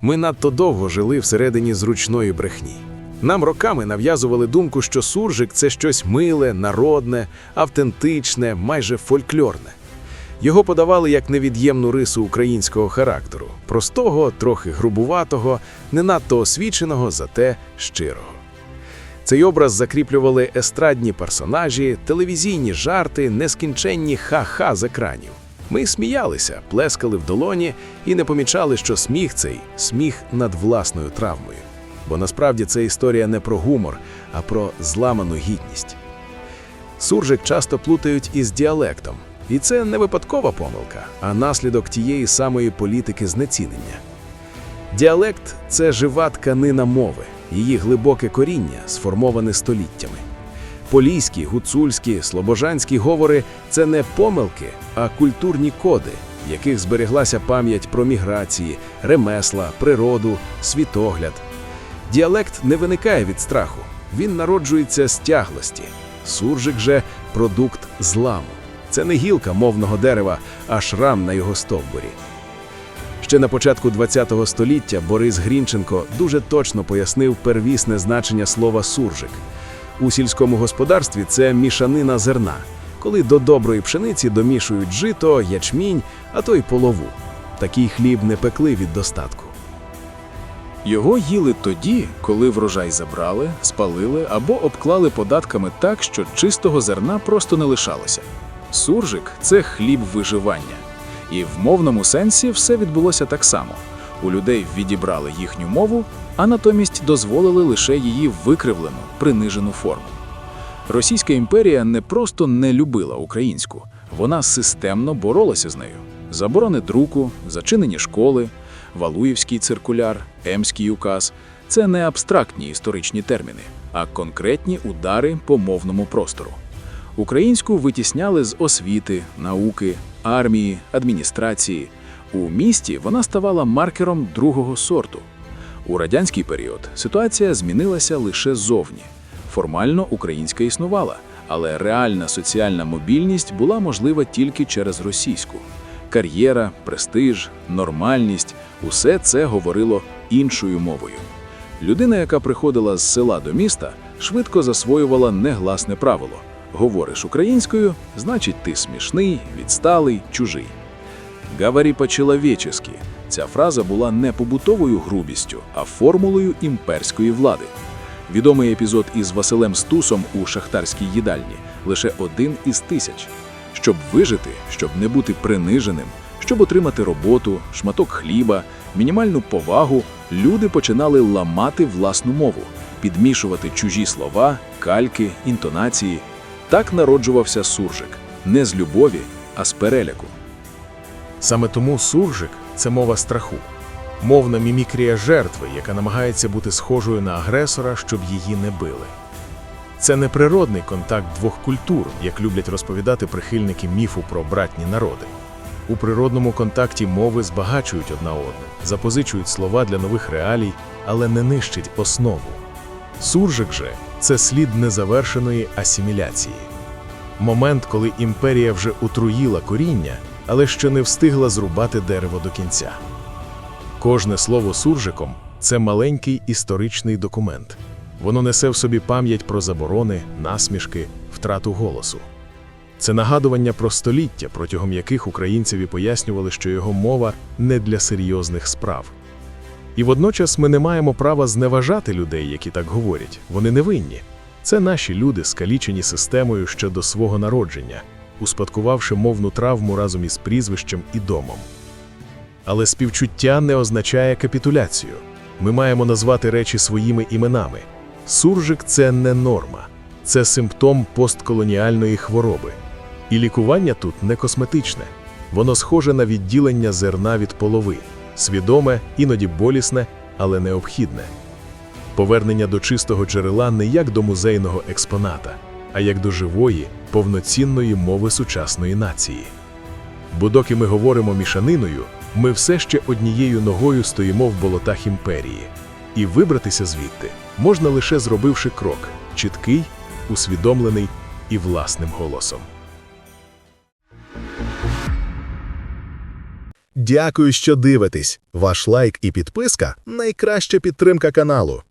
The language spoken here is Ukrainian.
Ми надто довго жили всередині зручної брехні. Нам роками нав'язували думку, що суржик це щось миле, народне, автентичне, майже фольклорне. Його подавали як невід'ємну рису українського характеру, простого, трохи грубуватого, не надто освіченого, зате щирого. Цей образ закріплювали естрадні персонажі, телевізійні жарти, нескінченні ха-ха з екранів. Ми сміялися, плескали в долоні і не помічали, що сміх цей сміх над власною травмою. Бо насправді це історія не про гумор, а про зламану гідність. Суржик часто плутають із діалектом, і це не випадкова помилка, а наслідок тієї самої політики знецінення. Діалект це жива тканина мови, її глибоке коріння, сформоване століттями. Поліські, гуцульські, слобожанські говори це не помилки, а культурні коди, в яких збереглася пам'ять про міграції, ремесла, природу, світогляд. Діалект не виникає від страху, він народжується з тяглості. Суржик же продукт зламу. Це не гілка мовного дерева, а шрам на його стовбурі. Ще на початку ХХ століття Борис Грінченко дуже точно пояснив первісне значення слова суржик. У сільському господарстві це мішанина зерна, коли до доброї пшениці домішують жито, ячмінь, а то й полову. Такий хліб не пекли від достатку. Його їли тоді, коли врожай забрали, спалили або обклали податками так, що чистого зерна просто не лишалося. Суржик це хліб виживання. І в мовному сенсі все відбулося так само. У людей відібрали їхню мову, а натомість дозволили лише її викривлену, принижену форму. Російська імперія не просто не любила українську, вона системно боролася з нею. Заборони друку, зачинені школи, Валуївський циркуляр, Емський указ це не абстрактні історичні терміни, а конкретні удари по мовному простору. Українську витісняли з освіти, науки, армії, адміністрації. У місті вона ставала маркером другого сорту. У радянський період ситуація змінилася лише зовні. Формально українська існувала, але реальна соціальна мобільність була можлива тільки через російську. Кар'єра, престиж, нормальність усе це говорило іншою мовою. Людина, яка приходила з села до міста, швидко засвоювала негласне правило: говориш українською, значить, ти смішний, відсталий, чужий. «Говори по-человечески» – ця фраза була не побутовою грубістю, а формулою імперської влади. Відомий епізод із Василем Стусом у шахтарській їдальні лише один із тисяч. Щоб вижити, щоб не бути приниженим, щоб отримати роботу, шматок хліба, мінімальну повагу, люди починали ламати власну мову, підмішувати чужі слова, кальки, інтонації. Так народжувався суржик не з любові, а з переляку. Саме тому суржик це мова страху, мовна мімікрія жертви, яка намагається бути схожою на агресора, щоб її не били. Це не природний контакт двох культур, як люблять розповідати прихильники міфу про братні народи. У природному контакті мови збагачують одна одну, запозичують слова для нових реалій, але не нищить основу. Суржик же це слід незавершеної асиміляції. Момент, коли імперія вже утруїла коріння, але ще не встигла зрубати дерево до кінця. Кожне слово суржиком це маленький історичний документ. Воно несе в собі пам'ять про заборони, насмішки, втрату голосу. Це нагадування про століття, протягом яких українцеві пояснювали, що його мова не для серйозних справ. І водночас ми не маємо права зневажати людей, які так говорять. Вони не винні. Це наші люди, скалічені системою ще до свого народження, успадкувавши мовну травму разом із прізвищем і домом. Але співчуття не означає капітуляцію. Ми маємо назвати речі своїми іменами. Суржик це не норма, це симптом постколоніальної хвороби. І лікування тут не косметичне. Воно схоже на відділення зерна від полови, свідоме, іноді болісне, але необхідне. Повернення до чистого джерела не як до музейного експоната, а як до живої, повноцінної мови сучасної нації. Бо доки ми говоримо мішаниною, ми все ще однією ногою стоїмо в болотах імперії. І вибратися звідти можна лише зробивши крок чіткий, усвідомлений і власним голосом. Дякую, що дивитесь. Ваш лайк і підписка найкраща підтримка каналу.